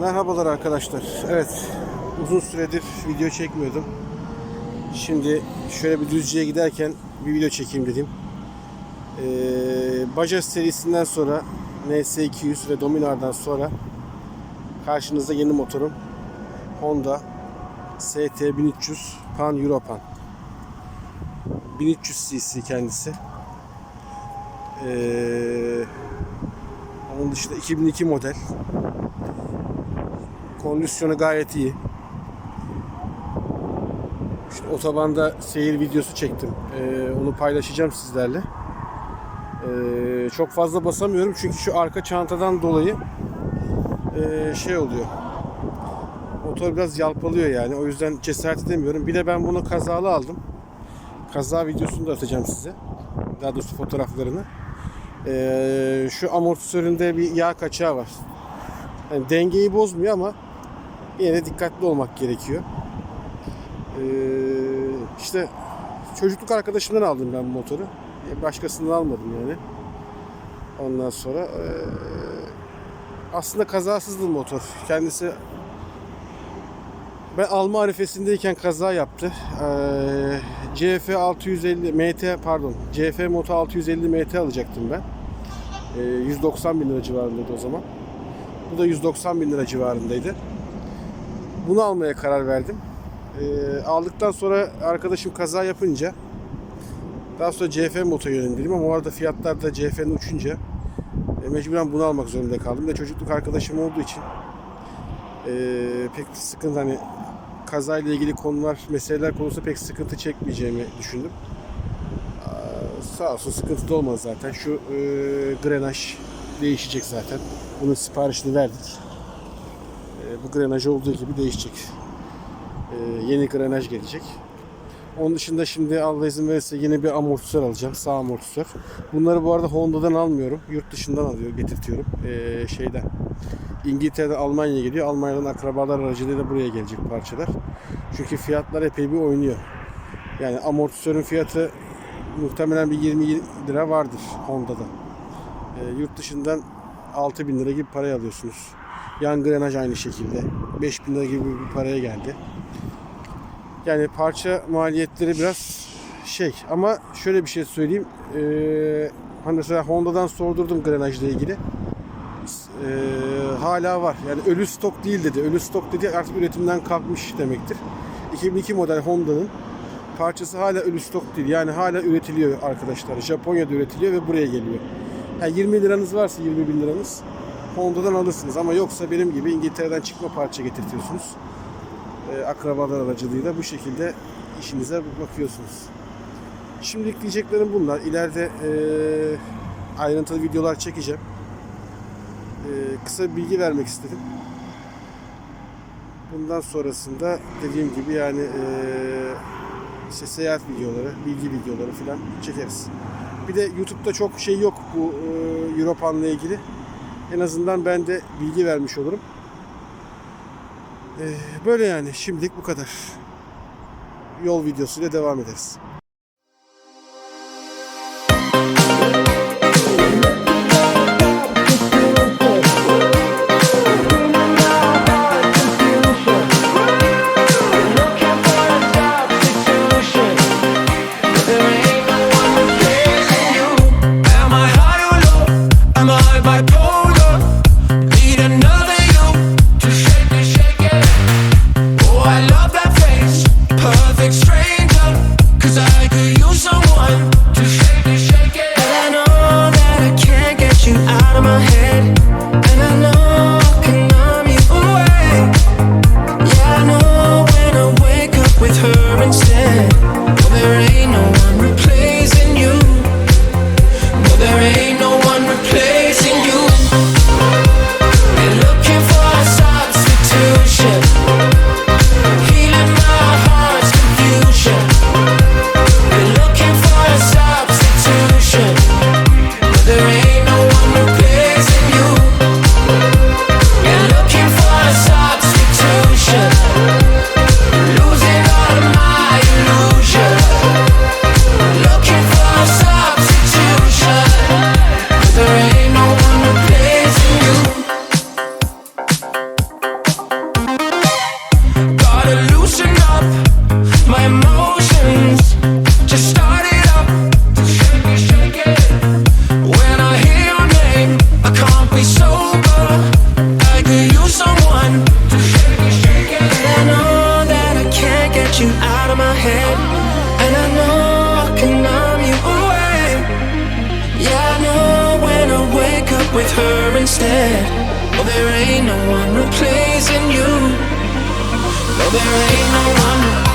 Merhabalar arkadaşlar. Evet, uzun süredir video çekmiyordum. Şimdi şöyle bir düzceye giderken bir video çekeyim dedim. Ee, Bajaj serisinden sonra NS200 ve Dominar'dan sonra karşınızda yeni motorum Honda ST1300 Pan Europan 1300 cc kendisi. Ee, onun dışında 2002 model. Kondisyonu gayet iyi. İşte otobanda seyir videosu çektim. Ee, onu paylaşacağım sizlerle. Ee, çok fazla basamıyorum çünkü şu arka çantadan dolayı ee, şey oluyor. Motor biraz yalpalıyor yani. O yüzden cesaret edemiyorum. Bir de ben bunu kazalı aldım. Kaza videosunu da atacağım size. Daha doğrusu fotoğraflarını. Ee, şu amortisöründe bir yağ kaçağı var. Yani dengeyi bozmuyor ama yine de dikkatli olmak gerekiyor. Ee, işte çocukluk arkadaşımdan aldım ben bu motoru. Başkasından almadım yani. Ondan sonra ee, aslında kazasızdı motor. Kendisi ben alma arifesindeyken kaza yaptı. Ee, CF 650 MT pardon CF Moto 650 MT alacaktım ben. Ee, 190 bin lira civarındaydı o zaman. Bu da 190 bin lira civarındaydı. Bunu almaya karar verdim. Ee, aldıktan sonra arkadaşım kaza yapınca daha sonra CF Moto yönlendirdim ama o arada fiyatlar da CF'nin uçunca e, mecburen bunu almak zorunda kaldım. Ve çocukluk arkadaşım olduğu için e, pek sıkıntı hani kazayla ilgili konular, meseleler konusunda pek sıkıntı çekmeyeceğimi düşündüm. Aa, Sağ olsun sıkıntı da olmaz zaten. Şu e, grenaj değişecek zaten. Bunun siparişini verdik. E, bu grenaj olduğu gibi değişecek. E, yeni grenaj gelecek. Onun dışında şimdi Allah izin verirse yeni bir amortisör alacağım. Sağ amortisör. Bunları bu arada Honda'dan almıyorum. Yurt dışından alıyor, getirtiyorum. E, şeyden. İngiltere'den Almanya'ya geliyor. Almanya'dan akrabalar aracılığıyla buraya gelecek parçalar. Çünkü fiyatlar epey bir oynuyor. Yani amortisörün fiyatı muhtemelen bir 20 lira vardır Honda'da. E, yurt dışından 6000 lira gibi paraya alıyorsunuz. Yan grenaj aynı şekilde. 5000 lira gibi bir paraya geldi. Yani parça maliyetleri biraz şey ama şöyle bir şey söyleyeyim. Ee, hani mesela Honda'dan sordurdum grenajla ilgili. Ee, hala var. Yani ölü stok değil dedi. Ölü stok dedi artık üretimden kalkmış demektir. 2002 model Honda'nın parçası hala ölü stok değil. Yani hala üretiliyor arkadaşlar. Japonya'da üretiliyor ve buraya geliyor. Yani 20 liranız varsa 20 bin liranız Honda'dan alırsınız. Ama yoksa benim gibi İngiltere'den çıkma parça getirtiyorsunuz. Ee, akrabalar aracılığıyla bu şekilde işinize bakıyorsunuz. Şimdilik diyeceklerim bunlar. İleride e, ayrıntılı videolar çekeceğim. E, kısa bilgi vermek istedim. Bundan sonrasında dediğim gibi yani e, işte seyahat videoları, bilgi videoları falan çekeriz. Bir de YouTube'da çok şey yok bu e, Europan'la ilgili. En azından ben de bilgi vermiş olurum. E, böyle yani şimdilik bu kadar. Yol videosuyla devam ederiz. Am instead. Oh, there ain't no one replacing you. No, there ain't no one.